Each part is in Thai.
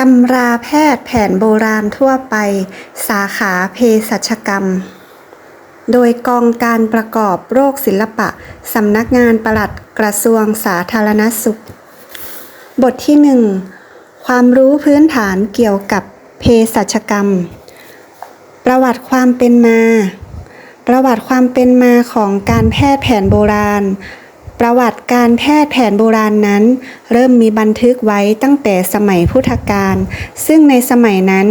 ตำราแพทย์แผนโบราณทั่วไป สาขาเภสัชกรรม โดยกองการประกอบโรคศิลปะ สำนักงานปลัดกระทรวงสาธารณสุข บทที่ 1 ความรู้พื้นฐานเกี่ยวกับเภสัชกรรม ประวัติความเป็นมา ประวัติความเป็นมาของการแพทย์แผนโบราณ ประวัติการแพทย์แผนโบราณนั้น เริ่มมีบันทึกไว้ตั้งแต่สมัยพุทธกาล ซึ่งในสมัยนั้น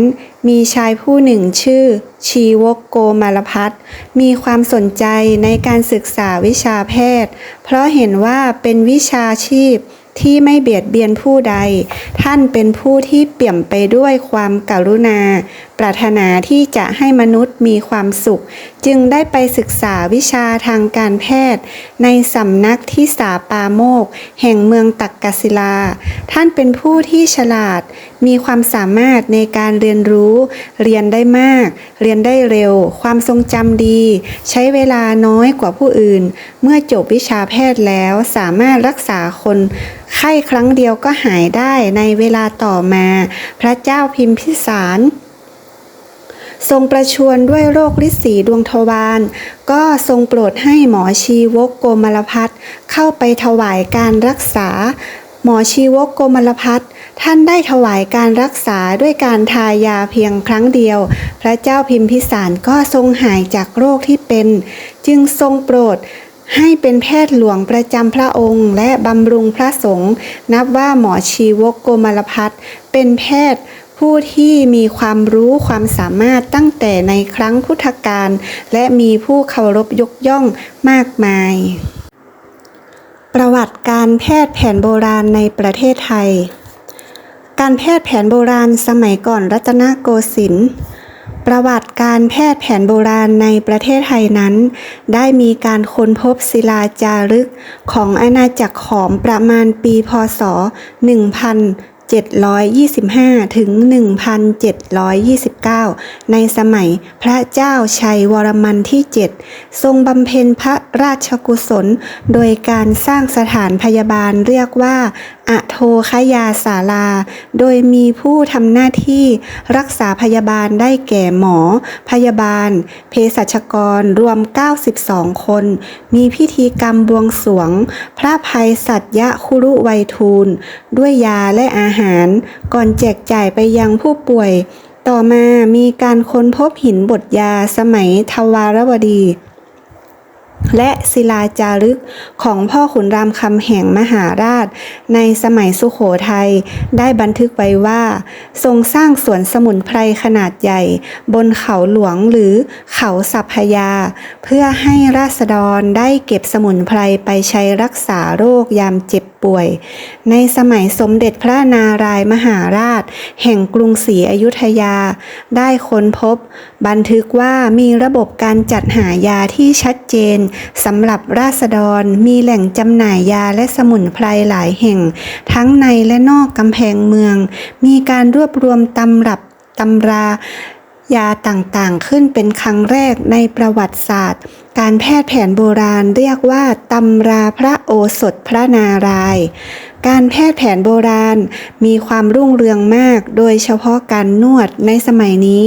มีชายผู้หนึ่งชื่อ ชีวกโกมารพัฒมีความสนใจในการศึกษาวิชาแพทย์ เพราะเห็นว่าเป็นวิชาชีพ ที่ไม่เบียดเบียนผู้ใด ท่านเป็นผู้ที่เปี่ยมไปด้วยความกรุณา ปรารถนาที่จะให้มนุษย์มีความสุข จึงได้ไปศึกษาวิชาทางการแพทย์ ในสำนักที่สาปาโมก แห่งเมืองตักกศิลา ท่านเป็นผู้ที่ฉลาด มีความสามารถในการเรียนรู้ เรียนได้มาก เรียนได้เร็ว ความทรงจำดี ใช้เวลาน้อยกว่าผู้อื่น เมื่อจบวิชาแพทย์แล้วสามารถรักษาคน ข้ครั้งเดียวก็หายได้ในเวลาต่อมา พระเจ้าพิมพิสาร ทรงประชวรด้วยโรคฤทธิ์สีดวงทวารก็ทรงโปรดให้หมอชีวกโกมารพัฒเข้าไปถวายการรักษา หมอชีวกโกมารพัฒท่านได้ถวายการรักษาด้วยการทายาเพียงครั้งเดียว พระเจ้าพิมพิสารก็ทรงหายจากโรคที่เป็น จึงทรงโปรด ให้เป็นแพทย์หลวงประจำพระองค์ และบำรุงพระสงฆ์นับว่าหมอชีวกโกมารพัฒน์เป็นแพทย์ผู้ที่มีความรู้ความสามารถตั้งแต่ในครั้งพุทธกาลและมีผู้เคารพยกย่องมากมาย ประวัติการแพทย์แผนโบราณในประเทศไทย การแพทย์แผนโบราณสมัยก่อนรัตนโกสินทร์ ประวัติการแพทย์แผนโบราณในประเทศไทยนั้น ได้มีการค้นพบศิลาจารึกของอาณาจักรขอมประมาณปีพศ 1725 ถึง 1729 ในสมัยพระเจ้าชัยวรมันที่ 7 ทรงบำเพ็ญพระราชกุศล โดยการสร้างสถานพยาบาลเรียกว่าอโทคยาศาลา โดยมีผู้ทำหน้าที่รักษาพยาบาลได้แก่หมอ พยาบาล เภสัชกรรวม 92 คน มีพิธีกรรมบวงสรวง พระภัยสัตยะคุรุไวยทูล ด้วยยาและอาหาร ก่อนแจกจ่ายไปยังผู้ป่วย ต่อมามีการค้นพบหินบทยาสมัยทวารวดี และศิลาจารึกของพ่อขุนรามคำแห่งมหาราช ในสมัยสุขโขทัยได้บันทึกไว้ว่า ทรงสร้างสวนสมุนไพรขนาดใหญ่ บนเขาหลวงหรือเขาสัพพยา เพื่อให้ราษฎรได้เก็บสมุนไพรไปใช้รักษาโรคยามเจ็บ ป่วย ในสมัยสมเด็จพระนารายมหาราช แห่งกรุงศรีอยุธยา ได้ค้นพบ บันทึกว่ามีระบบการจัดหายาที่ชัดเจนสำหรับราษฎรมีแหล่งจำหน่ายยาและสมุนไพรหลายแห่ง ทั้งในและนอกกำแพงเมือง มีการรวบรวมตำรับตำรา ยาต่างๆ ขึ้นเป็นครั้งแรกในประวัติศาสตร์ การแพทย์แผนโบราณเรียกว่าตำราพระโอสถพระนารายณ์การแพทย์แผนโบราณมีความรุ่งเรืองมาก โดยเฉพาะการนวดในสมัยนี้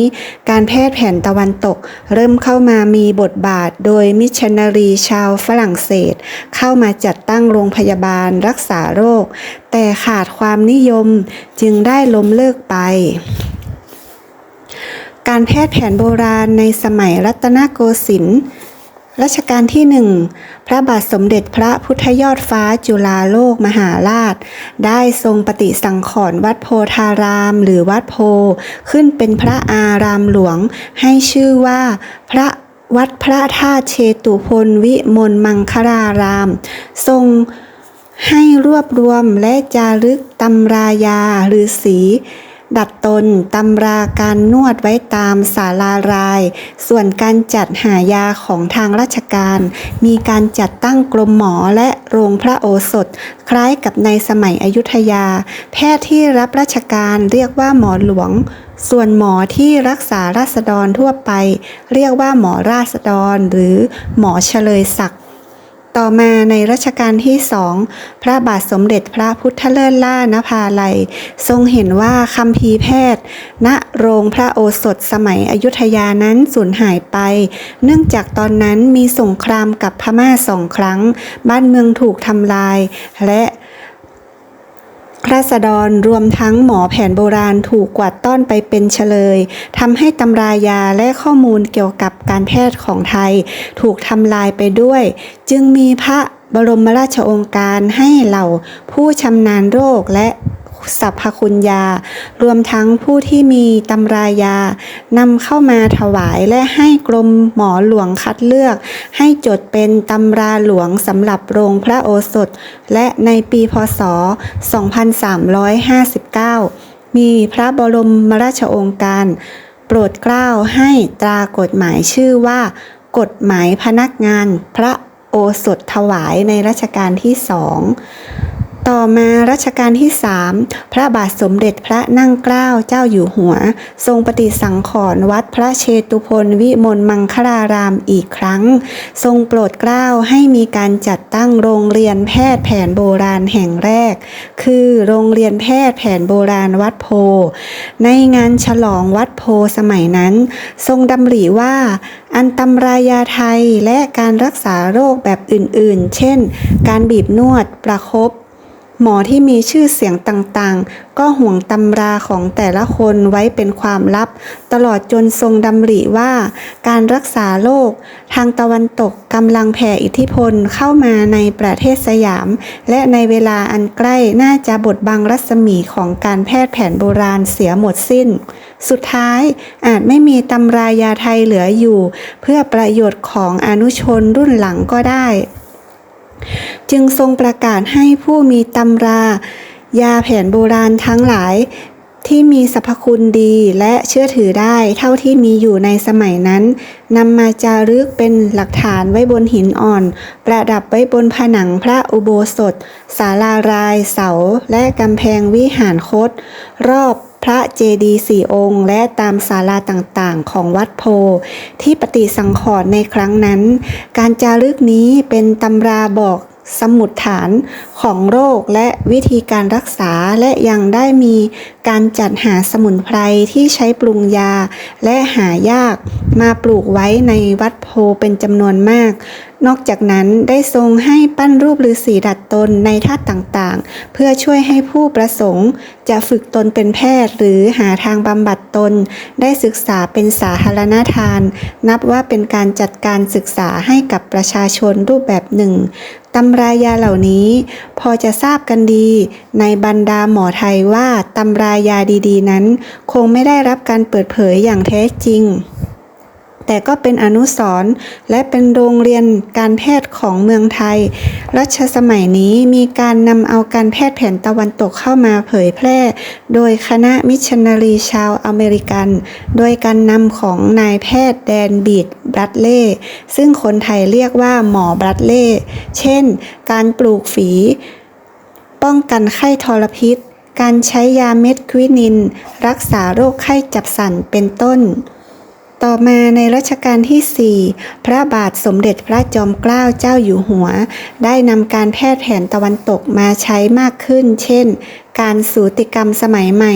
การแพทย์แผนตะวันตก เริ่มเข้ามามีบทบาท โดยมิชชันนารีชาวฝรั่งเศส เข้ามาจัดตั้งโรงพยาบาลรักษาโรค แต่ขาดความนิยมจึงได้ล้มเลิกไป การแพทย์แผนโบราณในสมัยรัตนโกสินทร์รัชกาลที่หนึ่งพระบาทสมเด็จพระพุทธยอดฟ้าจุฬาโลกมหาราช ได้ทรงปฏิสังขรณ์วัดโพธารามหรือวัดโพ ขึ้นเป็นพระอารามหลวง ให้ชื่อว่าพระวัดพระธาตุเชตุพนวิมลมังคลาราม ทรงให้รวบรวมและจารึกตำรายาหรือสี ดัดตนตำราการนวดไว้ตามศาลาราย ส่วนการจัดหายาของทางราชการ มีการจัดตั้งกรมหมอและโรงพระโอสถ คล้ายกับในสมัยอยุธยา แพทย์ที่รับราชการเรียกว่าหมอหลวง ส่วนหมอที่รักษาราษฎรทั่วไป เรียกว่าหมอราษฎรหรือหมอเฉลยศักดิ์ ต่อมาในรัชกาลที่สองพระบาทสมเด็จพระพุทธเลิศล่านภาลัย ทรงเห็นว่าคัมภีแพทย์ ณโรงพระโอสถสมัยอยุธยานั้นสูญหายไป เนื่องจากตอนนั้นมีสงครามกับพม่าสองครั้ง บ้านเมืองถูกทำลาย และ ราษฎรรวมทั้งหมอแผนโบราณถูกกวาดต้อนไปเป็นเฉลยทำให้ตำรายาและข้อมูลเกี่ยวกับการแพทย์ของไทย ถูกทำลายไปด้วย จึงมีพระบรมราชโองการให้เหล่าผู้ชำนาญโรคและ สรรพคุณยา รวมทั้งผู้ที่มีตำรายานำเข้ามาถวายและให้กรมหมอหลวงคัดเลือก ให้จดเป็นตำราหลวงสำหรับโรงพระโอสถ และในปีพศ 2359 มีพระบรมราชองค์การ โปรดเกล้าให้ตรากฎหมายชื่อว่า กฎหมายพนักงานพระโอสถถวายในรัชกาลที่สอง ต่อมารัชกาลที่สามพระบาทสมเด็จพระนั่งเกล้าเจ้าอยู่หัว ทรงปฏิสังขรณ์วัดพระเชตุพนวิมลมังคลารามอีกครั้ง ทรงโปรดเกล้าให้มีการจัดตั้งโรงเรียนแพทย์แผนโบราณแห่งแรก คือโรงเรียนแพทย์แผนโบราณวัดโพ ในงานฉลองวัดโพสมัยนั้น ทรงดำริว่าอันตำรายาไทยและการรักษาโรคแบบอื่นๆ เช่น การบีบนวดประคบ หมอที่มีชื่อเสียงต่างๆ ก็ห่วงตำราของแต่ละคนไว้เป็นความลับ ตลอดจนทรงดำริว่า การรักษาโรคทางตะวันตกกำลังแผ่อิทธิพลเข้ามาในประเทศสยาม และในเวลาอันใกล้น่าจะบดบังรัศมีของการแพทย์แผนโบราณเสียหมดสิ้น สุดท้ายอาจไม่มีตำรายาไทยเหลืออยู่ เพื่อประโยชน์ของอนุชนรุ่นหลังก็ได้ จึงทรงประกาศให้ผู้มีตำรา ยาแผนโบราณทั้งหลายที่มีสรรพคุณดีและเชื่อถือได้เท่าที่มีอยู่ในสมัยนั้นนำมาจารึกเป็นหลักฐานไว้บนหินอ่อน ประดับไว้บนผนังพระอุโบสถศาลารายเสา และกำแพงวิหารคต รอบ พระเจดีย์สี่องค์ และตามศาลาต่างๆ ของวัดโพ ที่ปฏิสังขรณ์ในครั้งนั้น การจารึกนี้เป็นตำราบอกสมุดฐานของโรคและวิธีการรักษาและยังได้มีการจัดหาสมุนไพรที่ใช้ปรุงยาและหายากมาปลูกไว้ในวัดโพเป็นจำนวนมาก นอกจากนั้นได้ทรงให้ปั้นรูปฤาษีดัดตนในท่าต่างๆ เพื่อช่วยให้ผู้ประสงค์ จะฝึกตนเป็นแพทย์ หรือหาทางบำบัดตน ได้ศึกษาเป็นสาธารณทาน นับว่าเป็นการจัดการศึกษาให้กับประชาชนรูปแบบหนึ่งตำรายาเหล่านี้พอจะทราบกันดี ในบรรดาหมอไทยว่าตำรายาดีๆ นั้น คงไม่ได้รับการเปิดเผยอย่างแท้จริง แต่ก็เป็นอนุสรณ์และเป็นโรงเรียนการแพทย์ของเมืองไทย รัชสมัยนี้มีการนำเอาการแพทย์แผนตะวันตกเข้ามาเผยแพร่ โดยคณะมิชชันนารีชาวอเมริกัน โดยการนำของนายแพทย์แดนบีดบรัดเล่ซึ่งคนไทยเรียกว่าหมอบรัดเล่เช่น การปลูกฝี ป้องกันไข้ทรพิษการใช้ยาเม็ดควินิน รักษาโรคไข้จับสั่นเป็นต้น ต่อมาในรัชกาลที่ 4 พระบาทสมเด็จพระจอมเกล้าเจ้าอยู่หัว ได้นำการแพทย์แผนตะวันตกมาใช้มากขึ้น เช่น การสูติกรรมสมัยใหม่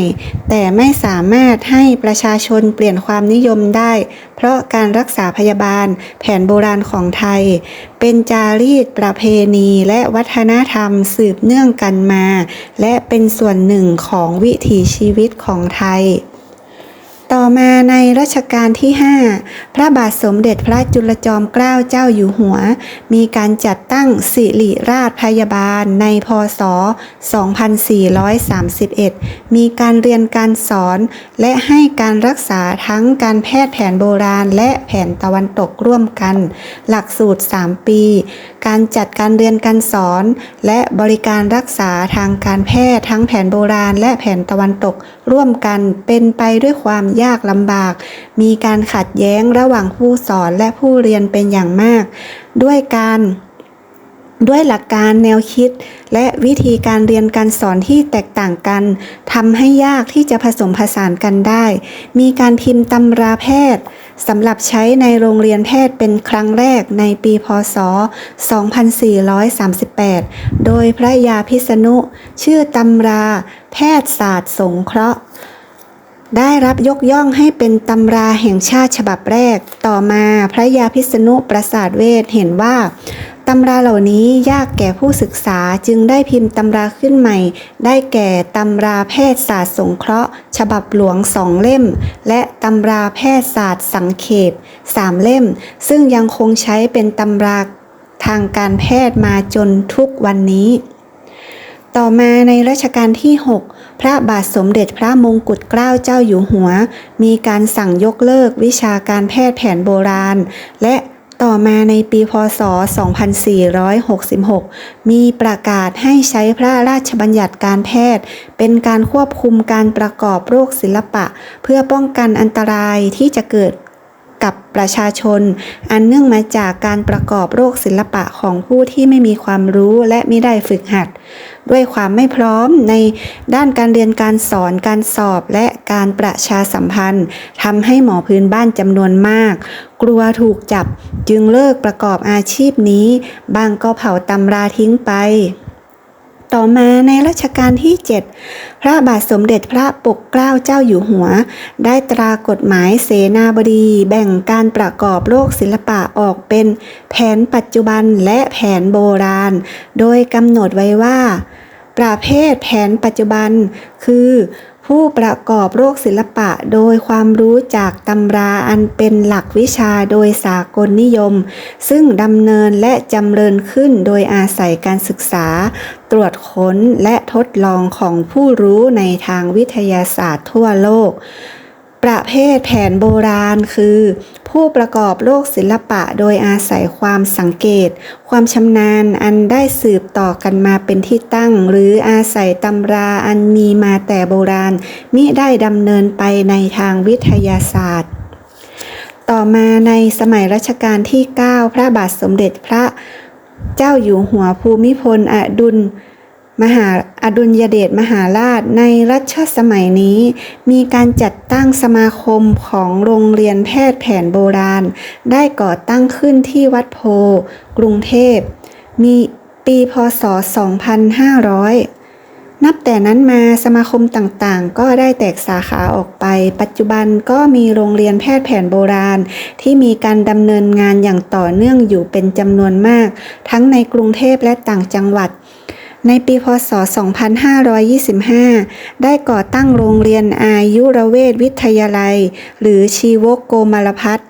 แต่ไม่สามารถให้ประชาชนเปลี่ยนความนิยมได้ เพราะการรักษาพยาบาลแผนโบราณของไทย เป็นจารีตประเพณีและวัฒนธรรมสืบเนื่องกันมา และเป็นส่วนหนึ่งของวิถีชีวิตของไทย ต่อมาในรัชกาลที่ 5 พระบาทสมเด็จพระจุลจอมเกล้าเจ้าอยู่หัว มีการจัดตั้งสิริราชพยาบาลในพศ 2431 มีการเรียนการสอน และให้การรักษาทั้งการแพทย์แผนโบราณและแผนตะวันตกร่วมกัน หลักสูตร 3 ปี การจัดการเรียนการสอน และบริการรักษาทางการแพทย์ทั้งแผนโบราณและแผนตะวันตกร่วมกันเป็นไปด้วยความยากลำบาก มีการขัดแย้งระหว่างผู้สอนและผู้เรียนเป็นอย่างมาก ด้วยการด้วยหลักการแนวคิด และวิธีการเรียนการสอนที่แตกต่างกันทำให้ยากที่จะผสมผสานกันได้ มีการพิมพ์ตำราแพทย์ สำหรับใช้ในโรงเรียนแพทย์เป็นครั้งแรกในปีพศ 2438 โดยพระยาพิษณุ ชื่อตำรา แพทยศาสตร์สงเคราะห์ ได้รับยกย่องให้เป็นตำราแห่งชาติฉบับแรก ต่อมาพระยาพิษณุประสาทเวทเห็นว่า ตำราเหล่านี้ยากแก่ผู้ศึกษาจึงได้พิมพ์ตำราขึ้นใหม่ ได้แก่ตำราแพทยศาสตร์สงเคราะห์ ฉบับหลวงสองเล่ม และตำราแพทยศาสตร์สังเขปสามเล่ม ซึ่งยังคงใช้เป็นตำราทางการแพทย์มาจนทุกวันนี้ ต่อมาในรัชกาลที่ 6 พระบาทสมเด็จพระมงกุฎเกล้าเจ้าอยู่หัว มีการสั่งยกเลิกวิชาการแพทย์แผนโบราณ และ ต่อมาในปีพศ 2466 มีประกาศให้ใช้พระราชบัญญัติการแพทย์ เป็นการควบคุมการประกอบโรคศิลปะ เพื่อป้องกันอันตรายที่จะเกิด กับประชาชน อันเนื่องมาจากการประกอบโรคศิลปะของผู้ที่ไม่มีความรู้และไม่ได้ฝึกหัด ด้วยความไม่พร้อมในด้านการเรียนการสอนการสอบและการประชาสัมพันธ์ทำให้หมอพื้นบ้านจำนวนมาก กลัวถูกจับจึงเลิกประกอบอาชีพนี้ บางก็เผาตำราทิ้งไป ต่อมาในรัชกาลที่ 7 พระบาทสมเด็จพระปกเกล้าเจ้าอยู่หัว ได้ตรากฎหมายเสนาบดี แบ่งการประกอบโลกศิลปะออกเป็นแผนปัจจุบันและแผนโบราณ โดยกำหนดไว้ว่า ประเภทแผนปัจจุบัน คือผู้ประกอบโรคศิลปะโดยความรู้จากตำราอันเป็นหลักวิชาโดยสากลนิยม ซึ่งดำเนินและจำเริญขึ้นโดยอาศัยการศึกษา ตรวจค้นและทดลองของผู้รู้ในทางวิทยาศาสตร์ทั่วโลก ประเภทแผนโบราณคือ ผู้ประกอบโลกศิลปะโดยอาศัยความสังเกต ความชำนาญอันได้สืบต่อกันมาเป็นที่ตั้ง หรืออาศัยตำราอันมีมาแต่โบราณ มิได้ดำเนินไปในทางวิทยาศาสตร์ ต่อมาในสมัยรัชกาลที่ 9 พระบาทสมเด็จพระ เจ้าอยู่หัวภูมิพลอดุลมหาอดุลยเดชมหาราชในรัชสมัยนี้ มีการจัดตั้งสมาคมของโรงเรียนแพทย์แผนโบราณ ได้ก่อตั้งขึ้นที่วัดโพ กรุงเทพ มีปีพศ 2500 นับแต่นั้นมาสมาคมต่างๆ ก็ได้แตกสาขาออกไป ปัจจุบันก็มีโรงเรียนแพทย์แผนโบราณ ที่มีการดำเนินงานอย่างต่อเนื่องอยู่เป็นจำนวนมาก ทั้งในกรุงเทพและต่างจังหวัดในปีพศ 2525 ได้ก่อตั้งโรงเรียนอายุรเวทวิทยาลัย หรือชีวกโกมารพัฒน์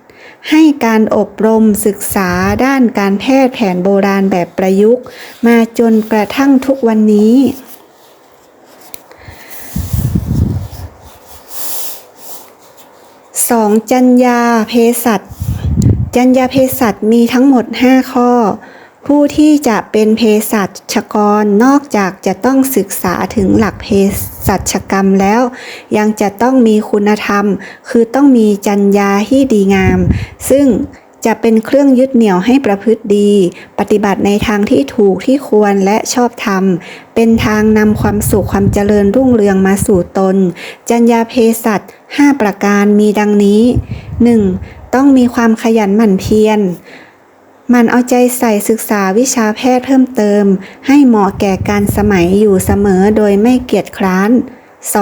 ให้การอบรมศึกษาด้านการแพทย์แผนโบราณแบบประยุกต์ มาจนกระทั่งทุกวันนี้ สองจัญญาเภสัชจัญญาเภสัชมีทั้งหมด 5 ข้อ ผู้ที่จะเป็นเภสัชกรนอกจากจะต้องศึกษาถึงหลักเภสัชกรรมแล้ว ยังจะต้องมีคุณธรรม คือต้องมีจัญญาที่ดีงาม ซึ่ง จะเป็นเครื่องยึดเหนี่ยวให้ประพฤติดี ปฏิบัติในทางที่ถูกที่ควรและชอบธรรม เป็นทางนำความสุขความเจริญรุ่งเรืองมาสู่ตน จัญญาเภสัช5ประการมีดังนี้ 1. ต้องมีความขยันหมั่นเพียรมันเอาใจใส่ศึกษาวิชาแพทย์เพิ่มเติม ให้เหมาะแก่การสมัยอยู่เสมอโดยไม่เกียจคร้าน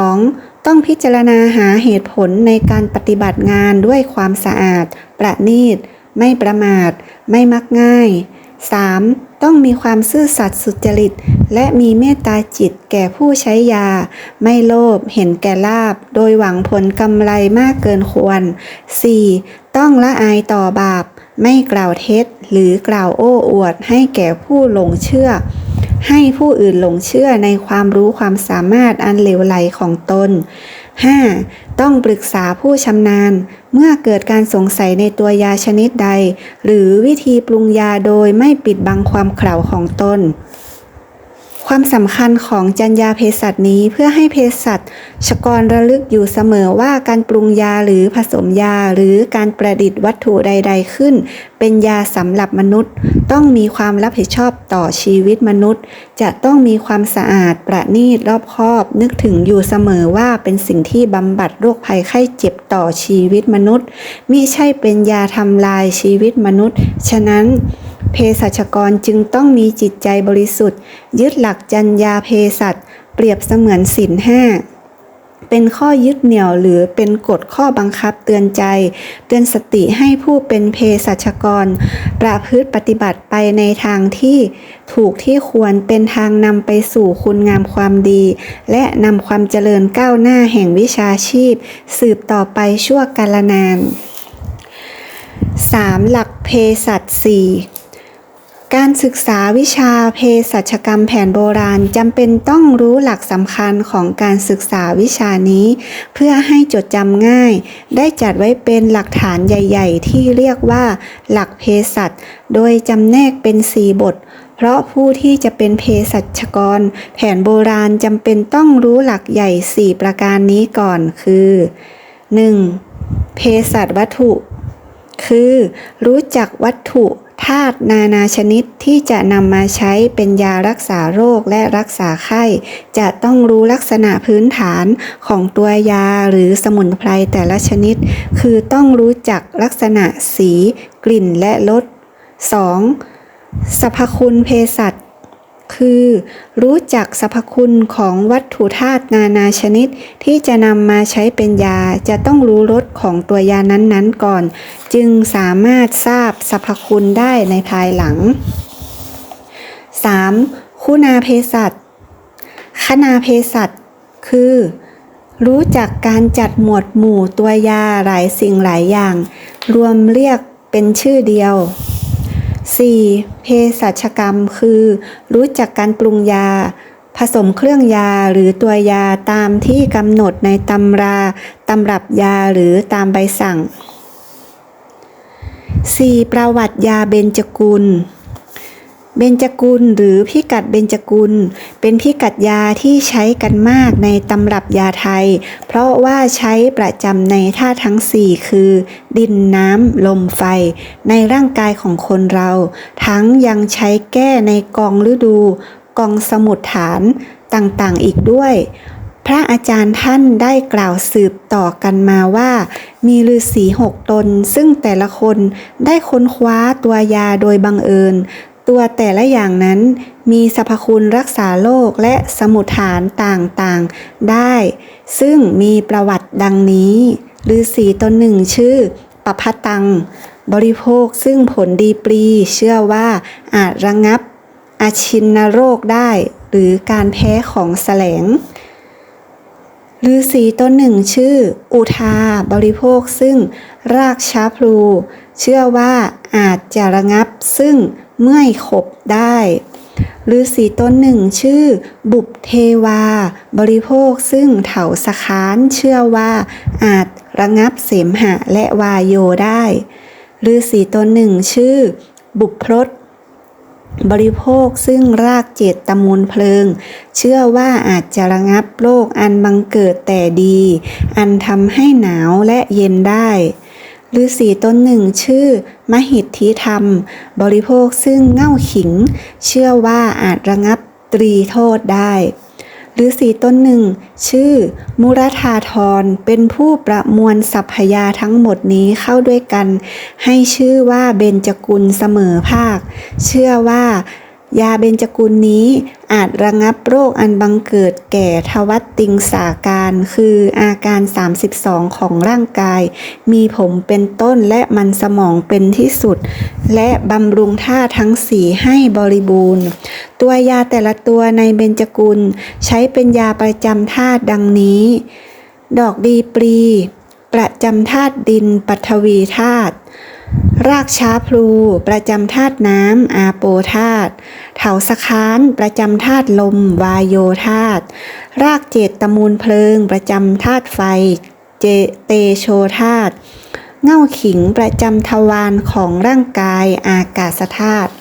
2. ต้องพิจารณาหาเหตุผลในการปฏิบัติงานด้วยความสะอาด ประณีต ไม่ประมาท ไม่มักง่าย 3. ต้องมีความซื่อสัตย์สุจริต และมีเมตตาจิตแก่ผู้ใช้ยา ไม่โลภเห็นแก่ลาบ โดยหวังผลกำไรมากเกินควร 4. ต้องละอายต่อบาป ไม่กล่าวเท็จ หรือกล่าวโอ้อวดให้แก่ผู้หลงเชื่อ ให้ผู้อื่นหลงเชื่อในความรู้ความสามารถอันเหลวไหลของตน 5. ต้องปรึกษาผู้ชำนาญ เมื่อเกิดการสงสัยในตัวยาชนิดใด หรือวิธีปรุงยาโดยไม่ปิดบังความเขลาของตน ความสำคัญของจรรยาเภสัชนี้เพื่อให้เภสัชกรระลึกอยู่เสมอว่าการปรุงยาหรือผสมยาหรือการประดิษฐ์วัตถุใด ๆ ขึ้น เป็นยาสำหรับมนุษย์ ต้องมีความรับผิดชอบต่อชีวิตมนุษย์ จะต้องมีความสะอาดประณีตรอบคอบ นึกถึงอยู่เสมอว่าเป็นสิ่งที่บำบัดโรคภัยไข้เจ็บต่อชีวิตมนุษย์มิใช่เป็นยาทำลายชีวิตมนุษย์ ฉะนั้น เภสัชกรจึงต้องมีจิตใจบริสุทธิ์ ยึดหลักจรรยาเภสัชเปรียบเสมือนศีลห้าเป็นข้อยึดเหนี่ยวหรือเป็นกฎข้อบังคับเตือนใจ เตือนสติให้ผู้เป็นเภสัชกร ประพฤติปฏิบัติไปในทางที่ถูกที่ควรเป็นทางนำไปสู่คุณงามความดี และนำความเจริญก้าวหน้าแห่งวิชาชีพ สืบต่อไปชั่วกาลนาน 3. หลักเภสัช4 การศึกษาวิชาเภสัชกรรมแผนโบราณจำเป็นต้องรู้หลักสำคัญของการศึกษาวิชานี้ เพื่อให้จดจำง่าย ได้จัดไว้เป็นหลักฐานใหญ่ ๆ ที่เรียกว่า หลักเภสัชโดยจำแนกเป็นสีบท เพราะผู้ที่จะเป็นเภสัชกร แผนโบราณจำเป็นต้องรู้หลักใหญ่4ประการนี้ก่อนคือ 1. เภสัชวัตถุ คือ รู้จักวัตถุ ธาตุนานาชนิดที่จะนำมาใช้เป็นยารักษาโรคและรักษาไข้ จะต้องรู้ลักษณะพื้นฐานของตัวยาหรือสมุนไพรแต่ละชนิด คือต้องรู้จักลักษณะสี กลิ่นและรส 2. สรรพคุณเภสัช คือ รู้จักสรรพคุณของวัตถุธาตุนานาชนิด ที่จะนำมาใช้เป็นยาจะต้องรู้รสของตัวยานั้นๆก่อน จึงสามารถทราบสรรพคุณได้ในภายหลัง 3. คุณาเภสัชคณาเภสัชคือ รู้จักการจัดหมวดหมู่ตัวยาหลายสิ่งหลายอย่าง รวมเรียกเป็นชื่อเดียว 4. เภสัชกรรมคือ รู้จักการปรุงยา ผสมเครื่องยาหรือตัวยาตามที่กำหนดในตำราตำรับยาหรือตามใบสั่ง 4. ประวัติยาเบญจกุล เบญจกุลหรือพิกัดเบญจกุล เป็นพิกัดยาที่ใช้กันมากในตำรับยาไทย เพราะว่าใช้ประจำในธาตุทั้ง 4 คือ ดินน้ำลมไฟ ในร่างกายของคนเรา ทั้งยังใช้แก้ในกองฤดู กองสมุดฐานต่างๆอีกด้วย พระอาจารย์ท่านได้กล่าวสืบต่อกันมาว่า มีฤาษีหกตน ซึ่งแต่ละคนได้ค้นคว้าตัวยาโดยบังเอิญ ตัวแต่ละอย่างนั้นมีสรรพคุณรักษาโรคและสมุทฐานต่างๆได้ ซึ่งมีประวัติดังนี้ฤาษีตนหนึ่งชื่อปพตัง บริโภคซึ่งผลดีปรีเชื่อว่าอาจระงับอาชินโรคได้ หรือการแพ้ของแสลงฤาษีตนหนึ่งชื่อ อุทาบริโภคซึ่งรากชาพลู เชื่อว่าอาจจะระงับซึ่ง เมื่อยขบได้ฤาษีต้นหนึ่งชื่อบุพเทวา บริโภคซึ่งเถาสคานเชื่อว่าอาจระงับเสมหะและวายโยได้ฤาษีต้นหนึ่งชื่อ บุพพรตบริโภคซึ่งรากเจตตมูลเพลิง เชื่อว่าอาจจะระงับโรคอันบังเกิดแต่ดี อันทำให้หนาวและเย็นได้ ฤาษีต้นหนึ่งชื่อ มหิทธิธรรม บริโภคซึ่งเง่าขิง เชื่อว่าอาจระงับตรีโทษได้ฤาษีต้นหนึ่ง ชื่อ มุรธาธรเป็นผู้ประมวลสัพพยาทั้งหมดนี้เข้าด้วยกัน ให้ชื่อว่าเบญจกุลเสมอภาค เชื่อว่า ยาเบญจกุลนี้อาจระงับโรคอันบังเกิดแก่ทวัตติงสาการ คืออาการ 32 ของร่างกาย มีผมเป็นต้นและมันสมองเป็นที่สุด และบำรุงธาตุทั้งสีให้บริบูรณ์ ตัวยาแต่ละตัวในเบญจกุลใช้เป็นยาประจำธาตุดังนี้ ดอกดีปรี ประจำธาตุดินปัทวีธาตุ รากช้าพลู ประจำธาตุน้ำอาโปธาตุเถาสะค้านประจำธาตุลม วายโยธาตุรากเจตตมูลเพลิง ประจำธาตุไฟ เจเตโชธาตุเง่าขิงประจำทวารของร่างกายอากาศธาตุ